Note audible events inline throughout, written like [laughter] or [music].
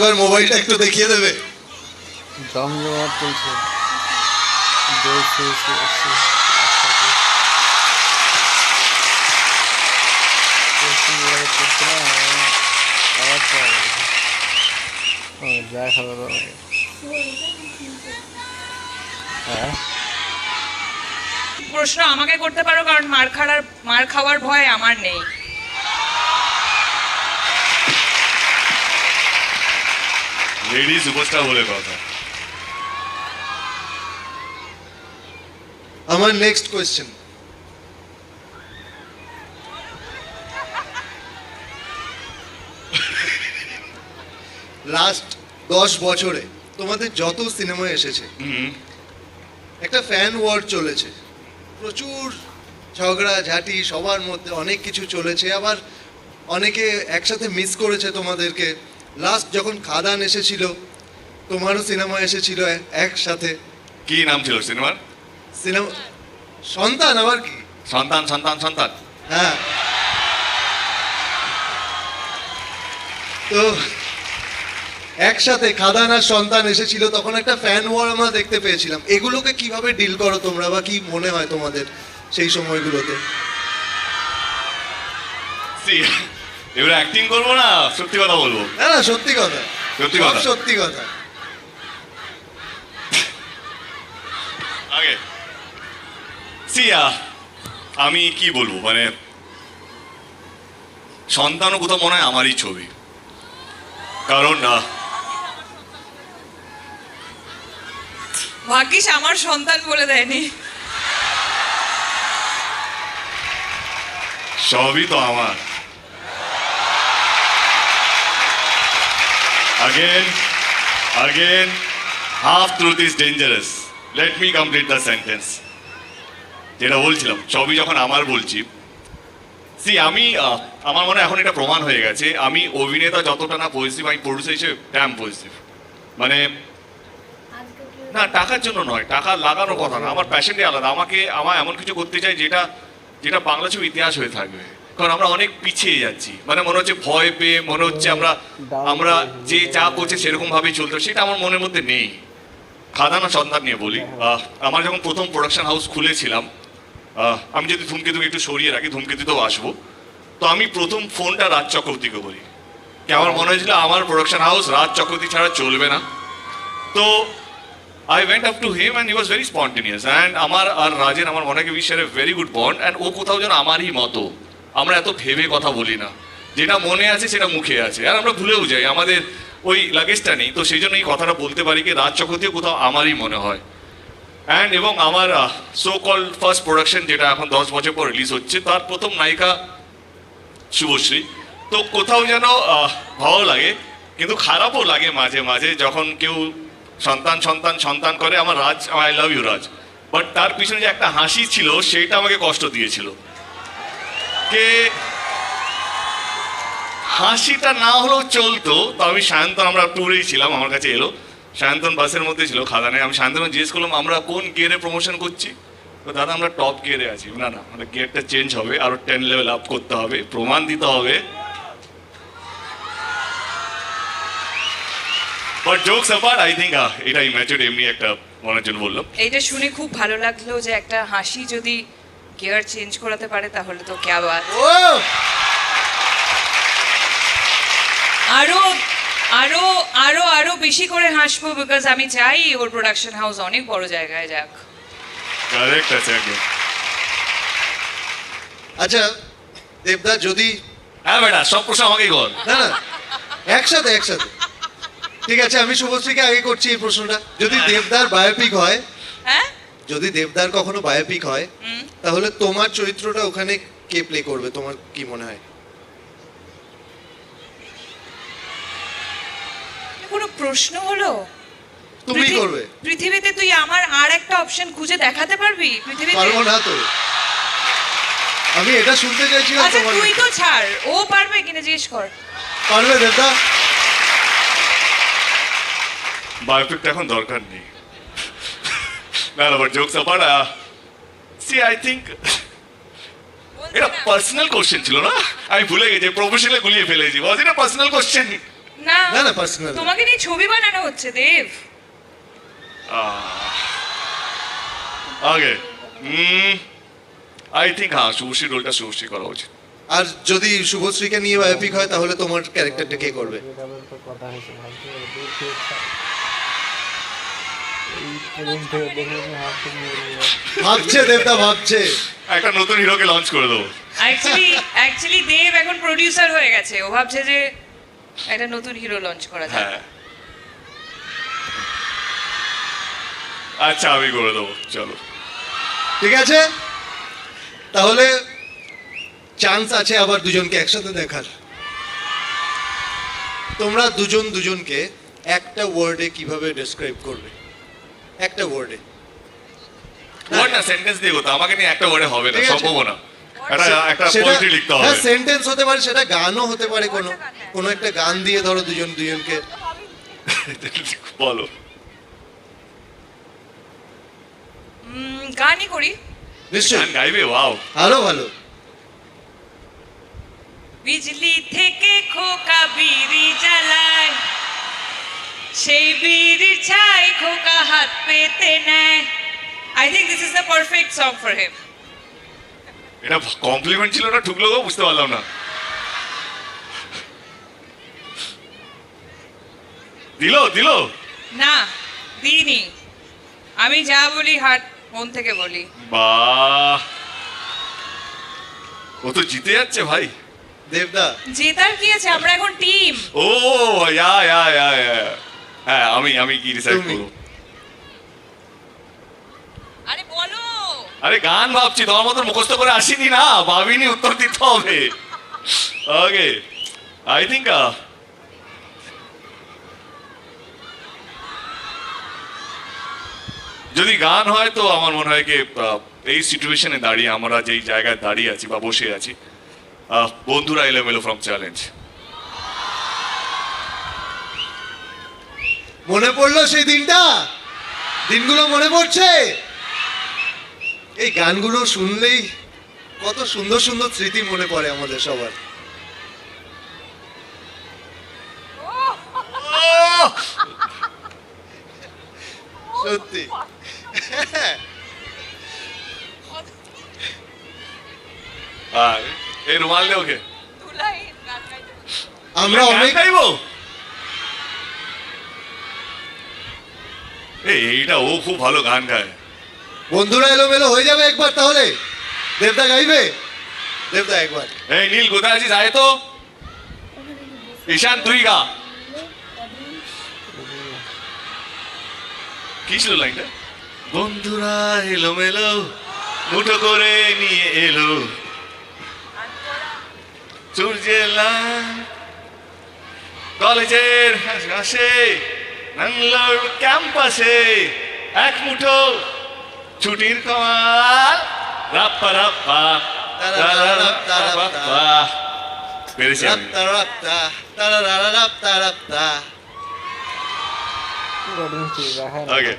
একবার মোবাইলটা একটু দেখিয়ে দেবে। জমজমাট চলছে। হ্যাঁ প্রশ্ন আমাকে করতে পারো কারণ মার খাওয়ার মার খাওয়ার ভয় আমার নেই। লেডি সুপারস্টার বলে কথা আমার নেক্সট কোয়েশ্চেন লাস্ট দশ বছরে তোমাদের যত সিনেমা এসেছে একটা ফ্যান ওয়ার চলেছে। প্রচুর ঝগড়া ঝাঁটি সবার মধ্যে অনেক কিছু চলেছে। আবার অনেকে একসাথে মিস করেছে তোমাদেরকে। লাস্ট যখন খাদান এসেছিল তোমারও সিনেমা এসেছিল একসাথে। কি নাম ছিল সিনেমার? সিনেমা সন্তান আবার কি? সন্তান সন্তান সন্তান। হ্যাঁ। তো একসাথে খাদান আর সন্তান এসেছিল তখন একটা ফ্যান ওয়ার আমরা দেখতে পেয়েছিলাম। এগুলোকে কীভাবে ডিল করো তোমরা বা কি মনে হয় তোমাদের সেই সময়গুলোতে? এবারে অ্যাক্টিং করব না? সত্যি কথা বলব? না না সত্যি কথা। সত্যি কথা। সত্যি কথা। আগে। সিয়া আমি কি বলব? মানে সন্তানও কোথাও মনে হয় আমারই ছবি। কারণ আহ, ভাগ্যিস আমার সন্তান বলে দেয়নি। সবই তো আমার। Again again, half truth is dangerous. Let me complete the sentence. যেটা বলছিলাম, সবই যখন আমার বলছি সি আমি আমার মনে এখন এটা প্রমাণ হয়ে গেছে, আমি অভিনেতা যতটা না পজিটিভ আমি প্রডিউসার হিসেবে ড্যাম পজিটিভ মানে না, টাকার জন্য নয়, টাকা লাগানোর কথা না, আমার প্যাশনটাই আলাদা। আমাকে, আমার এমন কিছু করতে চাই যেটা যেটা বাংলা ছবি ইতিহাস হয়ে থাকবে। কারণ আমরা অনেক পিছিয়ে যাচ্ছি। মানে মনে হচ্ছে ভয় পেয়ে, মনে হচ্ছে আমরা আমরা যে যা করছে সেরকম ভাবেই চলতে সেটা আমার মনের মধ্যে নেই। খাদানা সন্ধান নিয়ে বলি। আমার যখন প্রথম প্রোডাকশন হাউস খুলেছিলাম আমি যদি ধূমকেতুকে একটু সরিয়ে রাখি, ধূমকেতুতেও আসব। তো আমি প্রথম ফোনটা রাজ চক্রবর্তীকে বলি। কি আমার মনে হয়েছিল, আমার প্রোডাকশন হাউস রাজ চক্রবর্তী ছাড়া চলবে না। তো I went up to him and he was very spontaneous. And আমার আর রাজের, আমার মনে হয় we very good bond and ও কোথাও যেন আমারই মতো। আমরা এত ভেবে কথা বলি না। যেটা মনে আছে সেটা মুখে আছে। আর আমরা ভুলেও যাই। আমাদের ওই লাগেজটা নেই। তো সেই জন্য এই কথাটা বলতে পারি কি রাজ চক্রবর্তীও কোথাও আমারই মনে হয়। অ্যান্ড এবং আমার সো কল ফার্স্ট প্রোডাকশন যেটা এখন দশ বছর পর রিলিজ হচ্ছে, তার প্রথম নায়িকা শুভশ্রী। তো কোথাও যেন ভালো লাগে, কিন্তু খারাপও লাগে মাঝে মাঝে যখন কেউ সন্তান সন্তান সন্তান করে, আমার Raj I love you Raj. But তার পিছনে যে একটা হাসি ছিল সেইটা আমাকে কষ্ট দিয়েছিল। কে হাসিটা না হলেও চলতো, তো আমি সায়ন্তন, আমরা ট্যুরেই ছিলাম, আমার কাছে এলো। সায়ন্তন বাসের মধ্যে ছিল, খাদানে। আমি সায়ন্তন জিজ্ঞেস করলাম, আমরা কোন গিয়ারে প্রমোশন করছি? তো দাদা, আমরা টপ গিয়ারে আছি। না না মানে গিয়ারটা চেঞ্জ হবে। আরও টেন লেভেল আপ করতে হবে, প্রমাণ দিতে হবে। But jokes apart I think এটা ইম্যাচুর এমনি একটা মনের জন্য বললাম। এইটা শুনে খুব ভালো লাগল যে একটা হাসি যদি গিয়ার চেঞ্জ করাতে পারে তাহলে তো ক্যা বাত আরও আরও আরও আরও বেশি করে হাসবো বিকজ আমি চাই ওর প্রোডাকশন হাউস অনেক বড় জায়গায় যাক। কারেক্ট আছে আচ্ছা দেবদা যদি হ্যাঁ বেটা সব প্রশ্ন আমাকেই কর। না না একসাথে একসাথে। ঠিক আছে আমি শুভশ্রীকে আগে করছি এই প্রশ্নটা। যদি দেবদার বায়োপিক হয় হ্যাঁ? যদি দেবদার কখনো বায়োপিক হয় তাহলে তোমার চরিত্রটা ওখানে কে প্লে করবে? তোমার কি মনে হয়? কোনো প্রশ্ন হলো? তুমি করবে। পৃথিবীতে তুই আমার আর একটা অপশন খুঁজে দেখাতে পারবি? পৃথিবীতে পারব না তো। আমি এটা শুনতে চাইছিলাম আচ্ছা তোমার তুই তো ছাড়। ও পারবে কিনা জিজ্ঞেস কর। পারবে দেবদা? বায়োপিকটা এখন দরকার নেই। না না but jokes apart see I think এটা পার্সোনাল কোশ্চেন ছিল না? আমি ভুলে গেছি প্রফেশনাল গুলিয়ে ফেলেছি ওয়াজ এটা পার্সোনাল কোশ্চেন না না, না, personal তোমাকে নিয়ে ছবি বানানো হচ্ছে দেব। আগে আই থিঙ্ক হ্যাঁ শুভশ্রী রোলটা শুভশ্রী করা উচিত। আর যদি শুভশ্রীকে নিয়ে বায়োপিক হয় তাহলে তোমার ক্যারেক্টারটা কে করবে? ভাবছে দেবদা ভাবছে। একটা নতুন হিরোকে লঞ্চ করে দেবো। অ্যাকচুয়ালি অ্যাকচুয়ালি দেব এখন প্রডিউসার হয়ে গেছে। ও ভাবছে যে একটা নতুন হিরো লঞ্চ করা যায় হ্যাঁ। আচ্ছা আমি করে দেবো। চলো। ঠিক আছে? তাহলে চান্স আছে আবার দুজনকে একসাথে দেখার। তোমরা দুজন দুজনকে একটা ওয়ার্ডে কীভাবে ডেসক্রাইব করবে? একটা ওয়ার্ডে ওয়ার্ড না সেন্টেন্স দিয়ে করতে আমাকে নিয়ে একটা ওয়ার্ডে হবে না সম্ভব না। একটা একটা পোয়েট্রি লিখতে হবে। হ্যাঁ সেন্টেন্স হতে পারে সেটা গানও হতে পারে কোনো কোনো একটা গান দিয়ে ধরো দুজন দুজনকে। [laughs] বলো। গানই করি। নিশ্চয়ই। গান গাইবে? ওয়াও। আরও ভালো। বিজলি থেকে খোকা বিড়ি জ্বালায়। সেই বিড়ির ছাই খোকা হাত পেতে নেয়। I think this is the perfect song for him এটা কমপ্লিমেন্ট ছিল না ঠুকলো গো বুঝতে পারলাম না। দিল দিল? না দিইনি। আমি যা বলি হাট মন থেকে বলি। বাহ। ও তো জিতে যাচ্ছে ভাই। দেবদা। জেতার কি আছে? আমরা এখন টিম ও ইয়া ইয়া ইয়া ইয়া হ্যাঁ আমি আমি কি ডিসাইড। করব? আরে বলো। আরে গান ভাবছি তোমার মতন মুখস্থ করে আসিনি না ভাবিনি উত্তর দিতে হবে। ওকে আই থিঙ্ক যদি গান হয় তো আমার মনে হয় কি আহ, এই সিচুয়েশনে দাঁড়িয়ে আমরা যেই জায়গায় দাঁড়িয়ে আছি বা বসে আছি আহ, বন্ধুরা এলোমেলো ফ্রম চ্যালেঞ্জ মনে পড়ল সেই দিনটা? দিনগুলো মনে পড়ছে? এই গানগুলো শুনলেই কত সুন্দর সুন্দর স্মৃতি মনে পড়ে আমাদের সবার। সত্যি। আর এই রুমাল দে ওকে। আমরা অনেক গাইবো? এইটা ও খুব ভালো গান গায়। বন্ধুরা এলোমেলো হয়ে যাবে একবার তাহলে। দেবদা গাইবে? দেবদা একবার। এই নীল কোথায় আছিস? আয় তো। ঈশান তুই গা। কি ছিল লাইনটা? বন্ধুরা এলোমেলো মুঠো করে নিয়ে এলো। সূর্যের লাল কলেজের আসে। ব্যাঙ্গালোর ক্যাম্পাসে এক মুঠো ছুটির কমাল। রাপ্পা রাপ্পা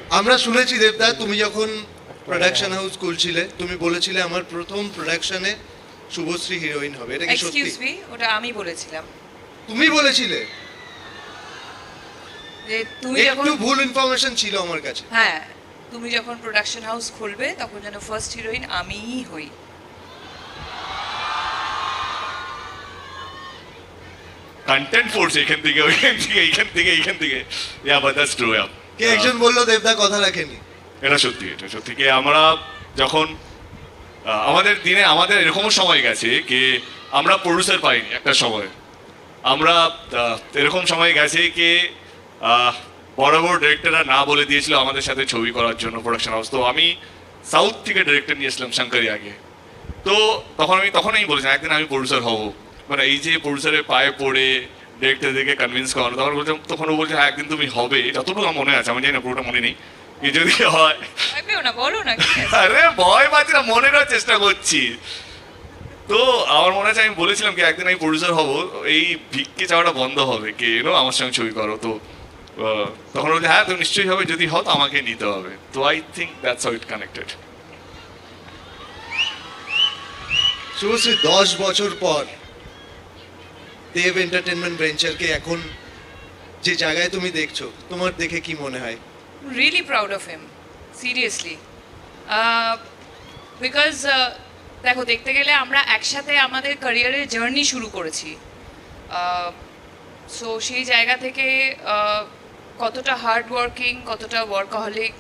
আমরা শুনেছি দেবদা তুমি যখন প্রোডাকশন হাউস খুলছিলে তুমি বলেছিলে আমার প্রথম প্রোডাকশনে শুভশ্রী হিরোইন হবে। এটা কি সত্যি? ওটা আমি বলেছিলাম। তুমি বলেছিলে? যে তুমি যখন একটু ভুল ইনফরমেশন ছিল আমার কাছে। হ্যাঁ তুমি যখন প্রোডাকশন হাউস খুলবে তখন যেন ফার্স্ট হিরোইন আমিই হই। কন্টেন্ট ফোর্স এখান থেকে ওইখান থেকে এইখান থেকে এইখান থেকে। Yeah but that's true yeah কে একজন বলল দেবদা কথা রাখেনি। এটা সত্যি এটা সত্যি। কি আমরা যখন আহ, আমাদের দিনে আমাদের এরকমও সময় গেছে কি আমরা প্রডিউসার পাইনি একটা সময়। আমরা এরকম সময় গেছে কি বড় বড় ডিরেক্টররা না বলে দিয়েছিল আমাদের সাথে ছবি করার জন্য প্রোডাকশন হাউস তো আমি সাউথ থেকে ডিরেক্টর নিয়েছিলাম শঙ্করি আগে। তো তখন আমি তখনই বলেছিলাম একদিন আমি প্রডিউসার হব। মানে এই যে প্রডিউসারের পায়ে পড়ে ডিরেক্টরদেরকে কনভিন্স করানো তখন বলছিলাম তখন ও বলছে হ্যাঁ একদিন তুমি হবে। যতটুকু আমার মনে আছে আমি জানি না পুরোটা মনে নেই। কি যদি হয়? আরে ভয় পাচ্ছি না মনে করার চেষ্টা করছি। তো আমার মনে আছে আমি বলেছিলাম কি একদিন আমি প্রডিউসার হব এই ভিক্ষে চাওয়াটা বন্ধ হবে। কে এনো আমার সঙ্গে ছবি করো। তো তখন বলছে হ্যাঁ তুমি নিশ্চয়ই হবে যদি হও তো আমাকে নিতে হবে। তো I think that's how it connected Subhashree দশ বছর পর দেব এন্টারটেনমেন্ট ভেঞ্চারকে এখন যে জায়গায় তুমি দেখছ তোমার দেখে কি মনে হয়? Really proud of him seriously. Uh, because দেখো দেখতে গেলে আমরা একসাথে আমাদের ক্যারিয়ারের জার্নি শুরু করেছি। সো সেই জায়গা থেকে আহ, কতটা হার্ড ওয়ার্কিং কতটা ওয়ার্কাহলিক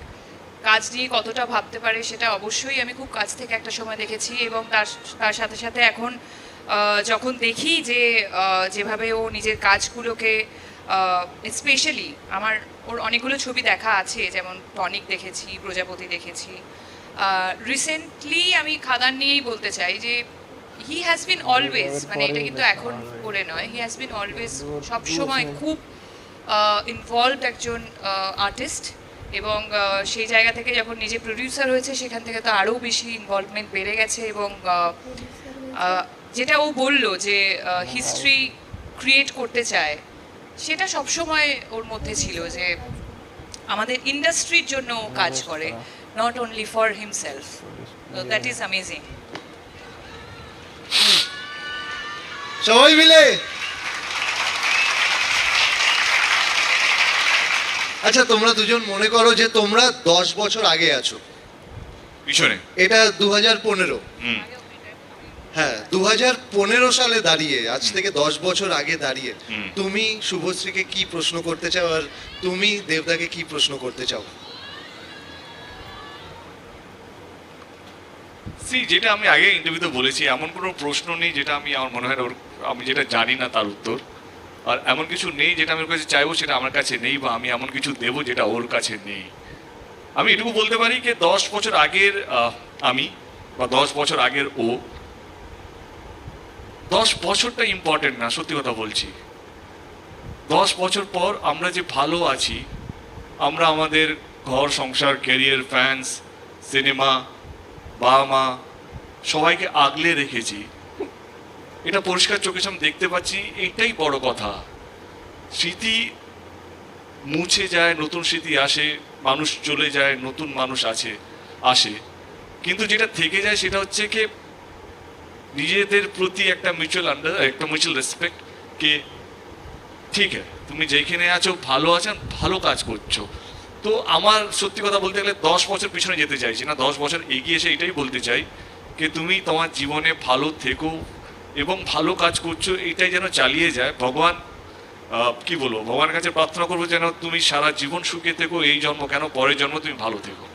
কাজ নিয়ে কতটা ভাবতে পারে সেটা অবশ্যই আমি খুব কাছ থেকে একটা সময় দেখেছি এবং তার তার সাথে সাথে এখন যখন দেখি যে যেভাবে ও নিজের কাজগুলোকে স্পেশালি আমার ওর অনেকগুলো ছবি দেখা আছে যেমন টনিক দেখেছি প্রজাপতি দেখেছি। রিসেন্টলি আমি খাদান নিয়েই বলতে চাই যে হি হ্যাজ বিন অলওয়েজ মানে এটা কিন্তু এখন করে নয় হি হ্যাজ বিন অলওয়েজ সবসময় খুব ইনভলভড একজন আর্টিস্ট এবং সেই জায়গা থেকে যখন নিজে প্রডিউসার হয়েছে সেখান থেকে তো আরও বেশি ইনভলভমেন্ট বেড়ে গেছে এবং যেটা ও বলল যে হিস্ট্রি ক্রিয়েট করতে চায় সেটা সবসময় ওর মধ্যে ছিল যে আমাদের ইন্ডাস্ট্রির জন্য ও কাজ করে not only for himself that is amazing সবাই মিলে আচ্ছা তোমরা দুজন মনে করো যে তোমরা দশ বছর আগে আছো। পিছনে এটা দু হাজার পনেরো হ্যাঁ দু হাজার পনেরো সালে দাঁড়িয়ে আজ থেকে দশ বছর আগে দাঁড়িয়ে। তুমি শুভশ্রীকে কি প্রশ্ন করতে চাও আর তুমি দেবদাকে কি প্রশ্ন করতে চাও? সি যেটা আমি আগে ইন্টারভিউতে বলেছি এমন কোনো প্রশ্ন নেই যেটা আমি আমার মনে হয় আমি যেটা জানি না তার উত্তর। আর এমন কিছু নেই যেটা আমি ওর কাছে চাইব, সেটা আমার কাছে নেই বা আমি এমন কিছু দেবো যেটা ওর কাছে নেই। আমি এটুকু বলতে পারি যে দশ বছর আগের আমি বা দশ বছর আগের ও, দশ বছরটা ইম্পর্টেন্ট না, সত্যি কথা বলছি। দশ বছর পর আমরা যে ভালো আছি, আমরা আমাদের ঘর, সংসার ক্যারিয়ার ফ্যান্স সিনেমা বাবা মা সবাইকে আগলে রেখেছি। এটা পরিষ্কার চোখে সামনে দেখতে পাচ্ছি এটাই বড় কথা। স্মৃতি মুছে যায়, নতুন স্মৃতি আসে, মানুষ চলে যায়, নতুন মানুষ আছে, আসে। কিন্তু যেটা থেকে যায় সেটা হচ্ছে কি, নিজেদের প্রতি একটা মিউচুয়াল আন্ডার একটা মিউচুয়াল রেসপেক্ট কে ঠিক আছে, তুমি যেখানে আছো, ভালো আছেন ভালো কাজ করছ। তো আমার সত্যি কথা বলতে গেলে দশ বছর পিছনে যেতে চাইছি না, দশ বছর এগিয়ে এসে এটাই বলতে চাই যে তুমি তোমার জীবনে ভালো থেকো এবং ভালো কাজ করছ এটাই যেন চালিয়ে যায়। ভগবান আহ, কি বলব ভগবানের কাছে প্রার্থনা করব যেন তুমি সারা জীবন সুখে থেকো এই জন্ম কেন পরের জন্ম তুমি ভালো থেকো।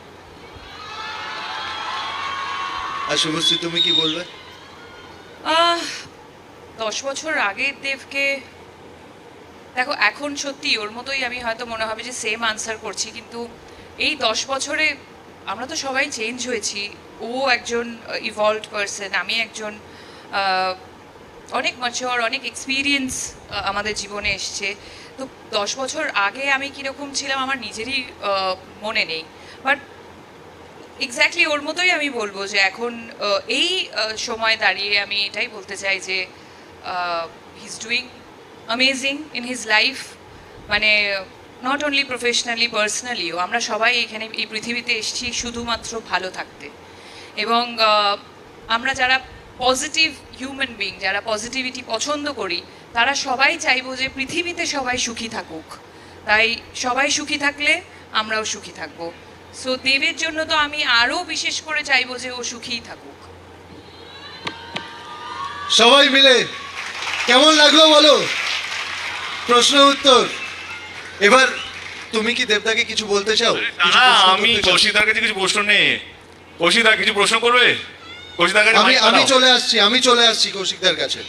আর শুভশ্রী তুমি কি বলবে? আহ, দশ বছর আগের দেবকে দেখো এখন সত্যি ওর মতোই আমি হয়তো মনে হবে যে সেম আনসার করছি কিন্তু এই দশ বছরে আমরা তো সবাই চেঞ্জ হয়েছি। ও একজন ইভলভড পারসন আমি একজন অনেক ম্যাচিওর অনেক এক্সপিরিয়েন্স আমাদের জীবনে এসছে। তো দশ বছর আগে আমি কীরকম ছিলাম আমার নিজেরই মনে নেই। বাট এক্স্যাক্টলি ওর মতোই আমি বলব যে এখন এই সময় দাঁড়িয়ে আমি এটাই বলতে চাই যে he is doing amazing in his life মানে নট অনলি প্রফেশনালি পার্সোনালিও আমরা সবাই এখানে, এই পৃথিবীতে এসেছি শুধুমাত্র ভালো থাকতে। এবং আমরা যারা পজিটিভ হিউম্যান বিং যারা পজিটিভিটি পছন্দ করি তারা সবাই চাইব যে পৃথিবীতে সবাই সুখী থাকুক। তাই সবাই সুখী থাকলে আমরাও সুখী থাকব। সো দেবের জন্য তো আমি আরও বিশেষ করে চাইব যে ও সুখীই থাকুক। সবাই মিলে কেমন লাগল বলো? প্রশ্ন উত্তর। এবার তুমি কি দেবদাকে কিছু বলতে চাও? না আমি? কৌশিকদার কাছে কিছু প্রশ্ন নেই। কৌশিকদা কিছু প্রশ্ন করবে? আমি আমি চলে আসছি আমি চলে আসছি কৌশিকদার কাছে।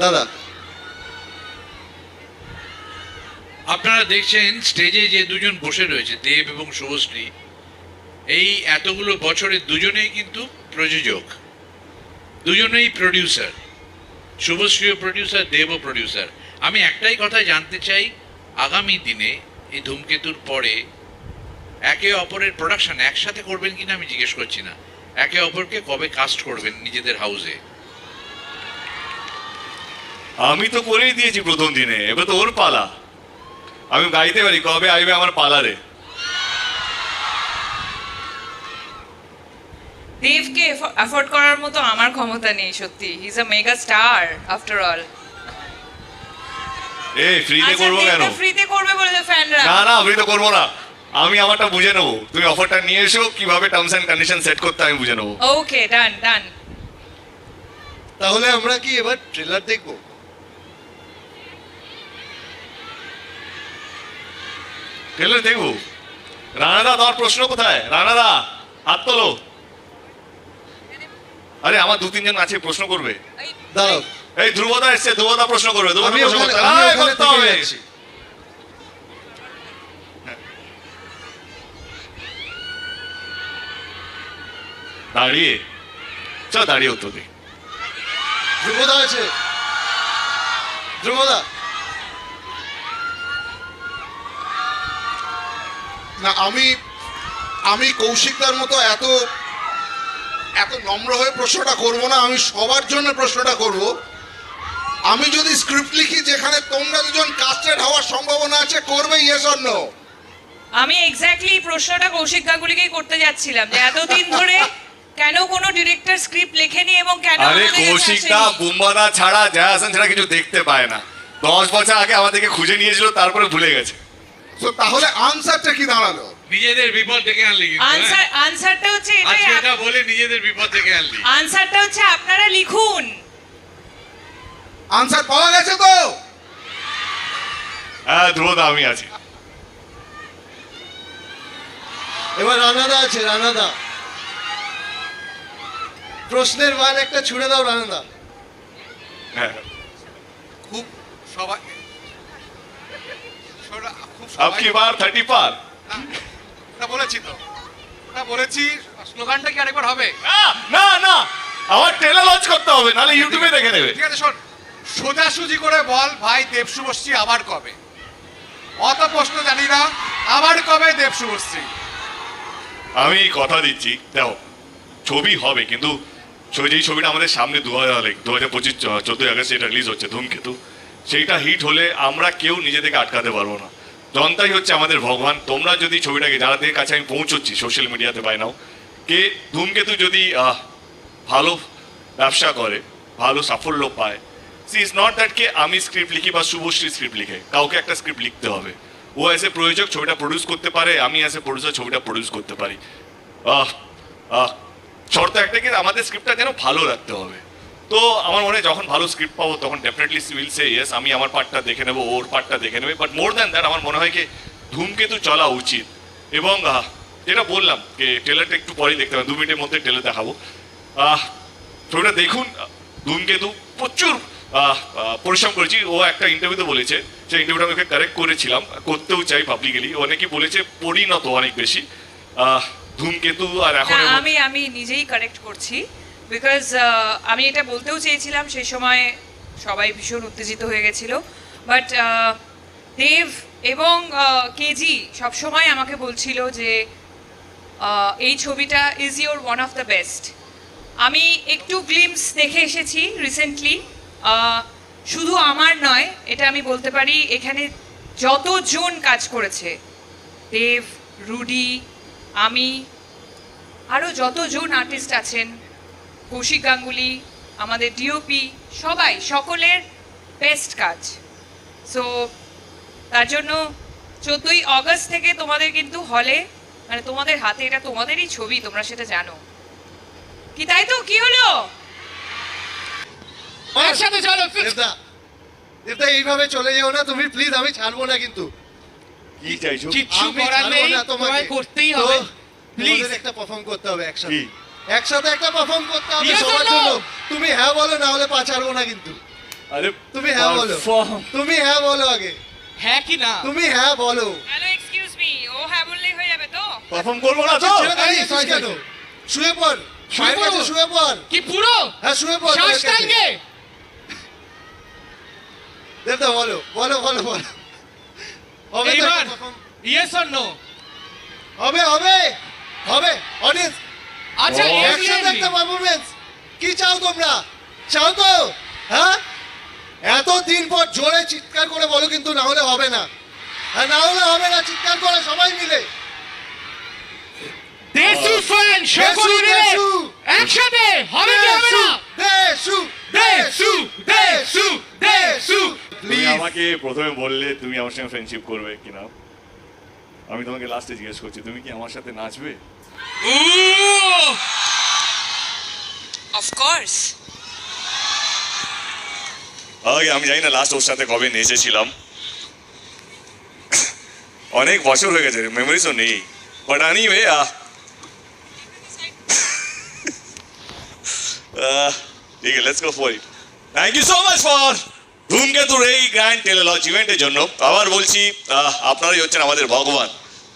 দাদা। আপনারা দেখছেন স্টেজে যে দুজন বসে রয়েছে দেব এবং শুভশ্রী এই এতগুলো বছরের দুজনেই কিন্তু প্রযোজক। দুজনেই প্রডিউসার শুভশ্রীও প্রডিউসার দেবও প্রডিউসার আমি একটাই কথা জানতে চাই, আগামী দিনে এই ধূমকেতুর পরে একে অপরের প্রোডাকশন একসাথে করবেন কিনা আমি জিজ্ঞেস করছি না। একে অপরকে কবে কাস্ট করবেন নিজেদের হাউসে আমি তো করেই দিয়েছি প্রথম দিনে, এবার তো ওর পালা। আমি গাইতে পারি, কবে আইবে আমার পালারে দেবকে অ্যাফোর্ড করার মতো আমার ক্ষমতা নেই সত্যি। He is a mega star after all এই ফ্রিতে করব কেন? ফ্রিতে করবে বলে ফ্যানরা না না ফ্রিতে করব না। আমি আমারটা বুঝে নেব। তুমি অফারটা নিয়ে এসো কীভাবে টার্মস অ্যান্ড কন্ডিশন সেট করতে আমি বুঝে নেব। ওকে ডান ডান তাহলে আমরা কি এবার ট্রেলার দেখব? ট্রেলার দেখব? রানাদা তোমার প্রশ্ন কোথায়? রানাদা হাত তোলো। আরে আমার দু তিনজন আছে প্রশ্ন করবে। দাঁড়াও। এই ধ্রুবদা এসছে ধ্রুবদা প্রশ্ন করবে। ধ্রুবদা প্রশ্ন করতে আয়, করতে হবে। দাঁড়িয়ে। চল দাঁড়িয়ে উত্তর দিই। ধ্রুবদা আছে। ধ্রুবদা। না আমি আমি কৌশিকদার মতো এত এত নম্র হয়ে প্রশ্নটা করব না আমি সবার জন্য প্রশ্নটা করব। আমি যদি স্ক্রিপ্ট লিখি যেখানে তোমরা দুজন কাস্টেড হওয়ার সম্ভাবনা আছে করবে ইয়েস অর নো আমি এক্স্যাক্টলি প্রশ্নটা কৌশিক গাঙ্গুলিকেই করতে যাচ্ছিলাম যে এতদিন ধরে কেন কোনো ডিরেক্টর স্ক্রিপ্ট লেখেনি এবং কেন আরে কৌশিকদা বুম্বাদা ছাড়া জয়া হাসান ছাড়া কিছু দেখতে পায় না। দশ বছর আগে আমাদেরকে খুঁজে নিয়েছিল তারপরে ভুলে গেছে। তো তাহলে আনসারটা কি দাঁড়াল? নিজেদের বিপদ ডেকে আনলি কিন্তু হ্যাঁ? আনসার আনসারটা হচ্ছে এটাই আজকে এটা বলে নিজেদের বিপদ ডেকে আনলি। আনসারটা হচ্ছে আপনারা লিখুন। আনসার পাওয়া গেছে তো? হ্যাঁ ধ্রুবদা আমি আছি। এবার রানাদা আছে রানাদা। প্রশ্নের মান একটা ছুড়ে দাও রানাদা। হ্যাঁ। খুব সবাই খুব আপ কি বার থার্টি পার ওটা বলেছি তো। ওটা বলেছি স্লোগানটা কি আরেকবার হবে? না না আমার ট্রেলার লঞ্চ করতে হবে নাহলে ইউটিউবে দেখে নেবে। ঠিক আছে শোন। সোজাসুজি করে বল ভাই দেব শুভশ্রী আবার কবে? অত প্রশ্ন জানি না আবার কবে দেব শুভশ্রী? আমি কথা দিচ্ছি দেখো ছবি হবে কিন্তু ছবি যেই ছবিটা আমাদের সামনে দু হাজার দু হাজার পঁচিশ চোদ্দোই আগস্ট যেটা রিলিজ হচ্ছে ধূমকেতু। সেইটা হিট হলে আমরা কেউ নিজে থেকে আটকাতে পারব না। জনতাই হচ্ছে আমাদের ভগবান। তোমরা যদি ছবিটাকে যাদের কাছে আমি পৌঁছচ্ছি সোশ্যাল মিডিয়াতে পাই নাও কে ধূমকেতু যদি ভালো ব্যবসা করে ভালো সাফল্য পায় সি ইজ নট দ্যাট কে আমি স্ক্রিপ্ট লিখি বা শুভশ্রী স্ক্রিপ্ট লিখে কাউকে একটা স্ক্রিপ্ট লিখতে হবে। ও অ্যাজ এ প্রযোজক ছবিটা প্রডিউস করতে পারে আমি অ্যাজ এ প্রডিউসার ছবিটা প্রডিউস করতে পারি। আহ, আহ, শর্ত একটা কি আমাদের স্ক্রিপ্টটা যেন ভালো রাখতে হবে। তো আমার মনে হয় যখন ভালো স্ক্রিপ্ট পাবো তখন ডেফিনেটলি উইল সে ইয়েস আমি আমার পার্টটা দেখে নেব ওর পার্টটা দেখে নেবে। বাট মোর দ্যান দ্যাট আমার মনে হয় কি ধূমকেতু চলা উচিত। এবং যেটা বললাম যে ট্রেলারটা একটু পরেই দেখতে হবে দু মিনিটের মধ্যে ট্রেলার দেখাবো। আহ, ছবিটা দেখুন ধূমকেতু প্রচুর পরিশ্রম করেছি। ও একটা ইন্টারভিউতে বলেছে সেই ইন্টারভিউটা আমি ওকে কারেক্ট করেছিলাম করতেও চাই পাবলিকলি অনেকেই বলেছে পরিণত অনেক বেশি। ধূমকেতু আর এখন আমি আমি নিজেই কারেক্ট করছি। বিকজ আমি এটা বলতেও চেয়েছিলাম সেই সময় সবাই ভীষণ উত্তেজিত হয়ে গেছিল। বাট দেব এবং কেজি সবসময় আমাকে বলছিল যে এই ছবিটা is your one of the best আমি একটু গ্লিমস দেখে এসেছি রিসেন্টলি শুধু আমার নয়, এটা আমি বলতে পারি, এখানে যতজন কাজ করেছে দেব রুডি আমি আরও যতজন আর্টিস্ট আছেন কৌশিক গাঙ্গুলি আমাদের ডিওপি সবাই সকলের বেস্ট কাজ। সো তার জন্য চোদ্দোই অগস্ট থেকে তোমাদের কিন্তু হলে মানে তোমাদের হাতে এটা তোমাদেরই ছবি তোমরা সেটা জানো। কি তাই তো? কি হলো? একসাথে চলো দেবদা দেবদা এইভাবে চলে যেও না তুমি প্লিজ আমি ছাড়বো না কিন্তু। কি চাইছো? কিচ্ছু করার নেই তোমায় করতেই হবে। প্লিজ একটা পারফর্ম করতে হবে একসাথে? একসাথে একটা পারফর্ম করতে হবে সবার জন্য। তুমি হ্যাঁ বলো না হলে পা ছাড়বো না কিন্তু। আরে তুমি হ্যাঁ বলো। তুমি হ্যাঁ বলো আগে। হ্যাঁ কি না? তুমি হ্যাঁ বলো। হ্যালো এক্সকিউজ মি ও হ্যাঁ বললেই হয়ে যাবে তো? পারফর্ম করব না তো? ছেড়ে দাঁড়িয়ে আছিস কেন শুয়ে পড়। শুয়ে মায়ের কাছে শুয়ে পড়। কি পুরো? হ্যাঁ শুয়ে পড় কাছে। সাষ্টাঙ্গে দেবদা বলো বলো বলো বলো। হবে তো? ইয়েস অর নো হবে হবে হবে অডিয়েন্স আচ্ছা ও, একসাথে একটা পারফরমেন্স কি চাও তোমরা? চাও তো? হ্যাঁ? এত দিন পর জোরে চিৎকার করে বলো কিন্তু না হলে হবে না। আর না হলে হবে না চিৎকার করে সবাই মিলে। দেশু ফ্যান সকলে মিলে দেশু, একসাথে হবে কি হবে না? দেশু দেশু দেশু দেশু তুমি আমাকে প্রথমে বললে তুমি আমার সঙ্গে ফ্রেন্ডশিপ করবে কিনা? আমি তোমাকে লাস্টে জিজ্ঞেস করছি তুমি কি আমার সাথে নাচবে? Of course. আগে আমি জানি না লাস্ট ওর সাথে কবে নেচেছিলাম অনেক বছর হয়ে গেছে মেমোরিজও নেই। বাট এনিওয়ে ঠিক আছে let's go for it thank you so much for ধূমকেতুর এই গ্র্যান্ড টেলিলজ ইভেন্টের জন্য। আবার বলছি আহ, আপনারাই হচ্ছেন আমাদের ভগবান।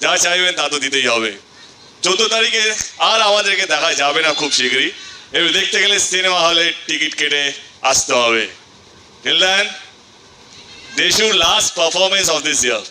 যা চাইবেন তা তো দিতেই হবে। চোদ্দ তারিখে আর আমাদেরকে দেখা যাবে না খুব শীঘ্রই এবার দেখতে গেলে সিনেমা হলে টিকিট কেটে আসতে হবে Till last performance of this year.